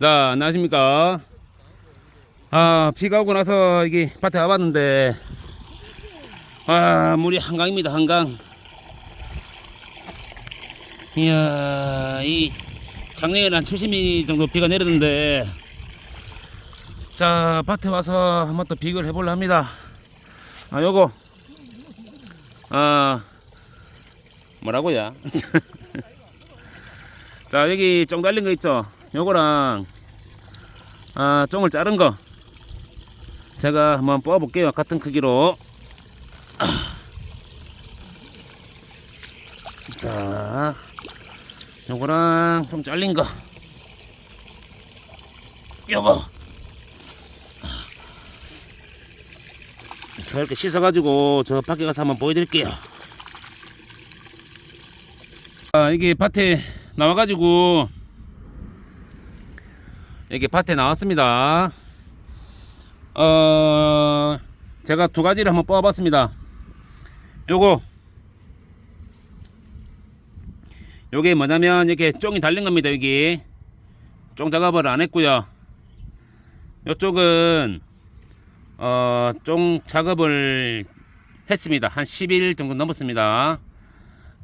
자, 안녕하십니까. 아, 비가 오고 나서 이게 밭에 와봤는데, 아, 물이 한강입니다, 한강. 이야, 이 작년에는 한 70mm 정도 비가 내렸는데, 자, 밭에 와서 한번 또 비교를 해보려 합니다. 아, 요거, 아, 뭐라고요? 자, 여기 쫑 달린 거 있죠? 요거랑, 아, 쫑을 자른 거. 제가 한번 뽑아볼게요. 같은 크기로. 아. 자, 요거랑 좀 잘린 거. 요거. 자, 이렇게 씻어가지고 저 밖에 가서 한번 보여드릴게요. 아, 이게 밭에 나와가지고 이게 밭에 나왔습니다. 어, 제가 두 가지를 한번 뽑아봤습니다. 요거, 요게 뭐냐면 이렇게 쫑이 달린 겁니다. 여기 쫑 작업을 안 했고요. 요쪽은 어, 쫑 작업을 했습니다. 한 10일 정도 넘었습니다.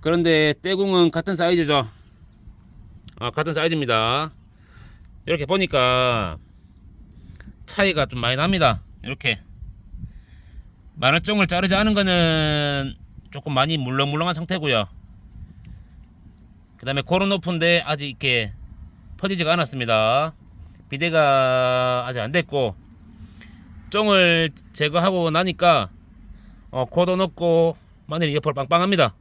그런데 떼궁은 같은 사이즈죠. 아, 같은 사이즈입니다. 이렇게 보니까 차이가 좀 많이 납니다. 이렇게 마늘종을 자르지 않은 거는 조금 많이 물렁물렁한 상태고요. 그 다음에 고른 높은데 아직 이렇게 퍼지지가 않았습니다. 비대가 아직 안 됐고 쫑을 제거하고 나니까 어, 고도 높고 마늘이 옆으로 빵빵합니다.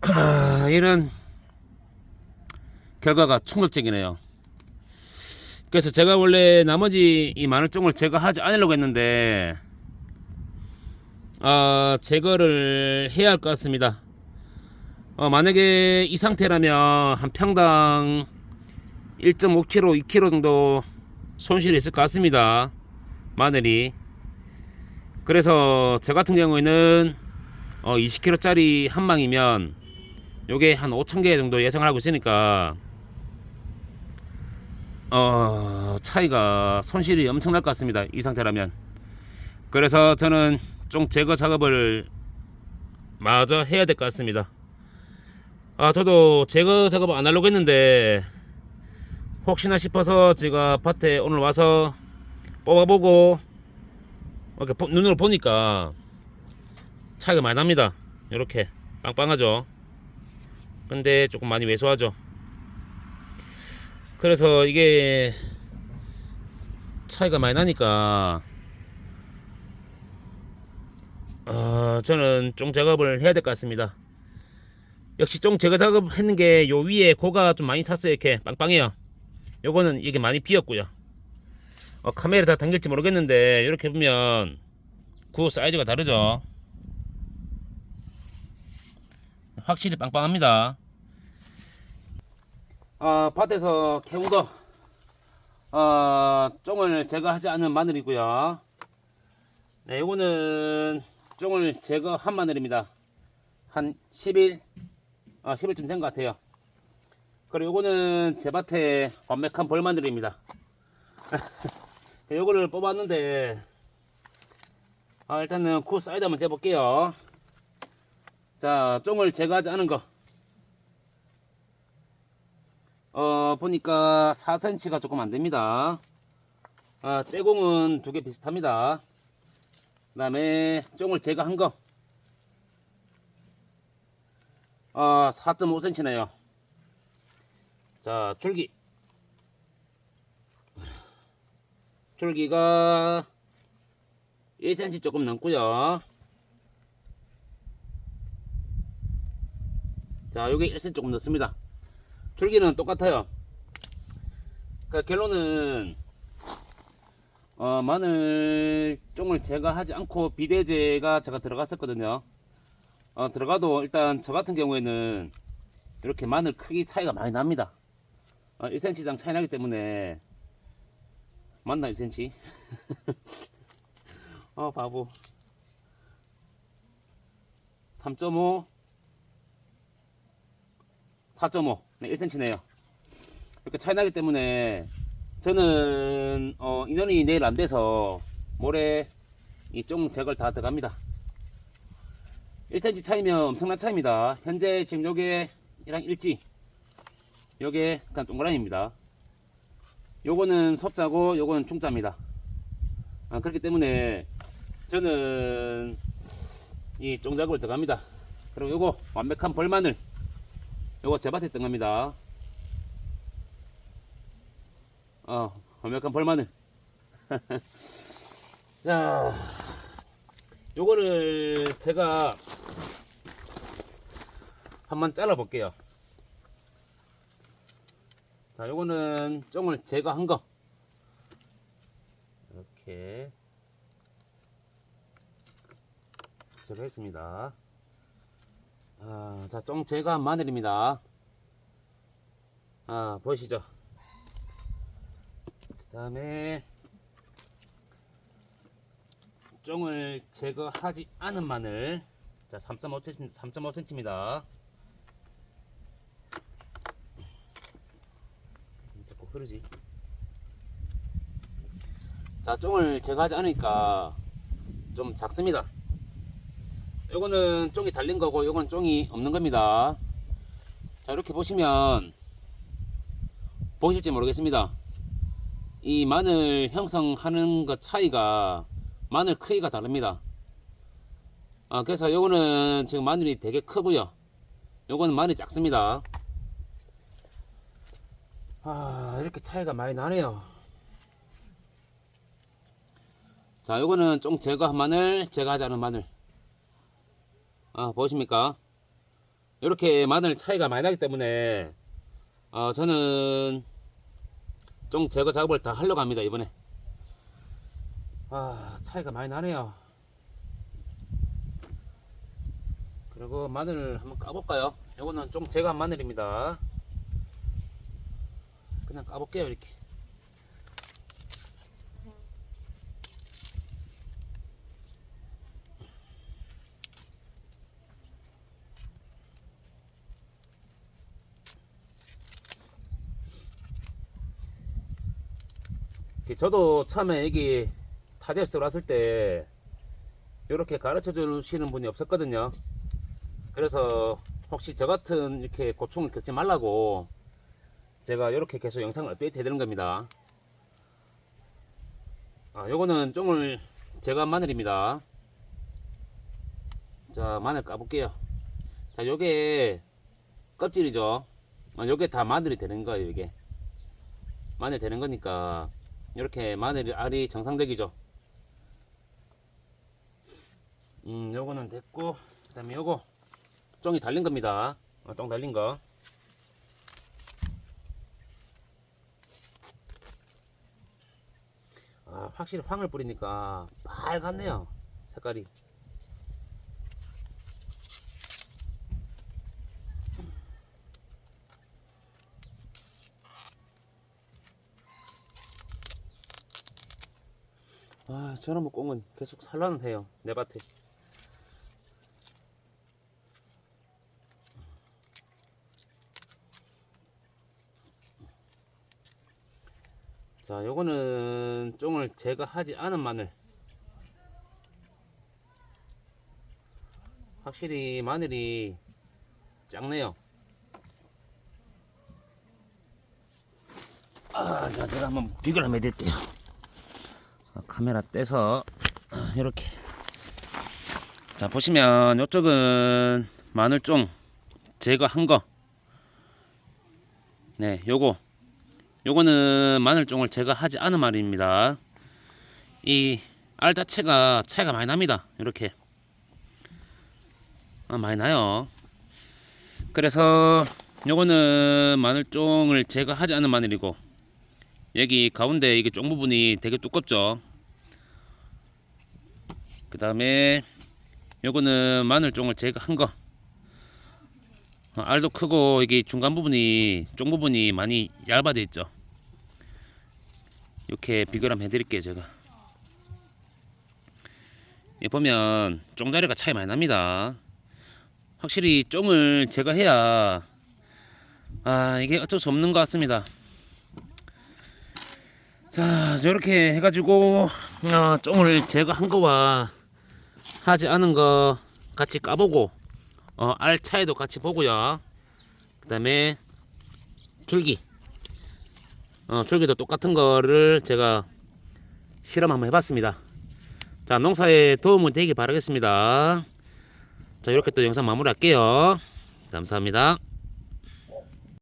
이런 결과가 충격적이네요. 그래서 제가 원래 나머지 이 마늘종을 제거하지 않으려고 했는데 아 제거를 해야 할 것 같습니다. 어, 만약에 이 상태라면 한 평당 1.5kg, 2kg 정도 손실이 있을 것 같습니다. 마늘이. 그래서 저 같은 경우에는 어, 20kg짜리 한 망이면 요게 한 5,000개 정도 예상을 하고 있으니까 어, 차이가 손실이 엄청날 것 같습니다. 이 상태라면. 그래서 저는 좀 제거 작업을 마저 해야 될 것 같습니다. 아, 저도 제거 작업 안 하려고 했는데 혹시나 싶어서 제가 밭에 오늘 와서 뽑아보고 이렇게 보- 눈으로 보니까 차이가 많이 납니다. 이렇게 빵빵하죠. 근데 조금 많이 왜소하죠. 그래서 이게 차이가 많이 나니까 어, 저는 쫑 작업을 해야 될 것 같습니다. 역시 쫑 제거 작업 했는 게 요 위에 고가 좀 많이 샀어요. 이렇게 빵빵해요. 요거는 이게 많이 비었고요. 어, 카메라 다 당길지 모르겠는데 이렇게 보면 구 사이즈가 다르죠. 확실히 빵빵합니다. 어, 밭에서 캐운 거, 어, 쫑을 제거하지 않은 마늘이고요. 네, 이거는 쫑을 제거한 마늘입니다. 한 10일, 어, 10일쯤 된 것 같아요. 그리고 이거는 제 밭에 완벽한 벌마늘입니다. 요거를 뽑았는데, 아, 일단은 구 사이드 한번 재볼게요. 자, 쫑을 제거하지 않은 거. 어, 보니까 4cm가 조금 안 됩니다. 아, 떼공은 두 개 비슷합니다. 그 다음에 쫑을 제거한 거. 어, 4.5cm네요. 자, 줄기. 줄기가 1cm 조금 넘고요. 자, 요게 1cm 조금 넣습니다. 줄기는 똑같아요. 그 결론은 어, 마늘 종을 제거하지 않고 비대제가 제가 들어갔었거든요. 어, 들어가도 일단 저 같은 경우에는 이렇게 마늘 크기 차이가 많이 납니다. 어, 1cm 이상 차이 나기 때문에 맞나 1cm? 어 바보 3.5 4.5 네, 1cm네요 이렇게 차이 나기 때문에 저는 어, 인원이 내일 안 돼서 모레 이쫑 제거를 다 들어갑니다. 1cm 차이면 엄청난 차이입니다. 현재 지금 요게 이랑 일지 요게 그냥 동그라미입니다. 요거는 소자고 요거는 중자입니다. 아, 그렇기 때문에 저는 이 쫑작업을 들어갑니다. 그리고 요거 완벽한 벌마늘 요거 제 밭에 뜬 겁니다. 어, 완벽한 벌마늘. 자, 요거를 제가 한번 잘라 볼게요. 자, 요거는 쫑을 제거한 거. 이렇게 제거했습니다. 아, 자, 쫑 제거한 마늘입니다. 아, 보이시죠? 그 다음에 쫑을 제거하지 않은 마늘 자 3.5cm 3.5cm입니다 자꾸 흐르지 자 쫑을 제거하지 않으니까 좀 작습니다 요거는 쫑이 달린 거고 요건 쫑이 없는 겁니다 자 이렇게 보시면 보실지 모르겠습니다 이 마늘 형성하는 것 차이가 마늘 크기가 다릅니다. 아, 그래서 요거는 지금 마늘이 되게 크고요. 요거는 마늘이 작습니다. 아, 이렇게 차이가 많이 나네요. 자, 요거는 좀 제거한 마늘, 제거하지 않은 마늘. 아, 보십니까? 이렇게 마늘 차이가 많이 나기 때문에, 어, 저는 좀 제거 작업을 다 하려고 합니다, 이번에. 아 차이가 많이 나네요 그리고 마늘을 한번 까볼까요 이거는 좀 제거한 마늘입니다 그냥 까볼게요 이렇게 저도 처음에 여기 타제스로 왔을 때 이렇게 가르쳐 주시는 분이 없었거든요. 그래서 혹시 저 같은 이렇게 고충을 겪지 말라고 제가 이렇게 계속 영상을 업데이트 해야 되는 겁니다. 아, 요거는 쫑을 제거한 마늘입니다. 자, 마늘 까볼게요. 자, 요게 껍질이죠. 아, 요게 다 마늘이 되는 거예요, 이게. 마늘 되는 거니까 이렇게 마늘 알이 정상적이죠. 음, 요거는 됐고, 그 다음에 요거, 쫑이 달린 겁니다. 어, 쫑 달린 거. 아, 확실히 황을 뿌리니까 빨갛네요. 색깔이. 아, 저놈의 꽁은 계속 산란은 해요. 내 밭에. 자, 요거는 쫑을 제거하지 않은 마늘. 확실히 마늘이 작네요. 아, 자, 제가 한번 비교를 한번 해드릴게요. 아, 카메라 떼서 이렇게. 자, 보시면 이쪽은 마늘 쫑 제거한 거. 네, 요거 요거는 마늘종을 제거하지 않은 말입니다. 이 알 자체가 차이가 많이 납니다. 이렇게 아, 많이 나요. 그래서 요거는 마늘종을 제거하지 않은 마늘이고 여기 가운데 이게 쫑 부분이 되게 두껍죠. 그 다음에 요거는 마늘종을 제거한 거. 어, 알도 크고 이게 중간 부분이 쫑 부분이 많이 얇아져 있죠. 이렇게 비교를 한번 해드릴게요 제가 예, 보면 쫑자리가 차이 많이 납니다 확실히 쫑을 제가 해야 아 이게 어쩔 수 없는 것 같습니다 자 이렇게 해가지고 어, 쫑을 제거한 거와 하지 않은 거 같이 까보고 어, 알 차이도 같이 보고요. 그 다음에 줄기. 어, 줄기도 똑같은 거를 제가 실험 한번 해봤습니다. 자 농사에 도움이 되기 바라겠습니다. 자 이렇게 또 영상 마무리할게요. 감사합니다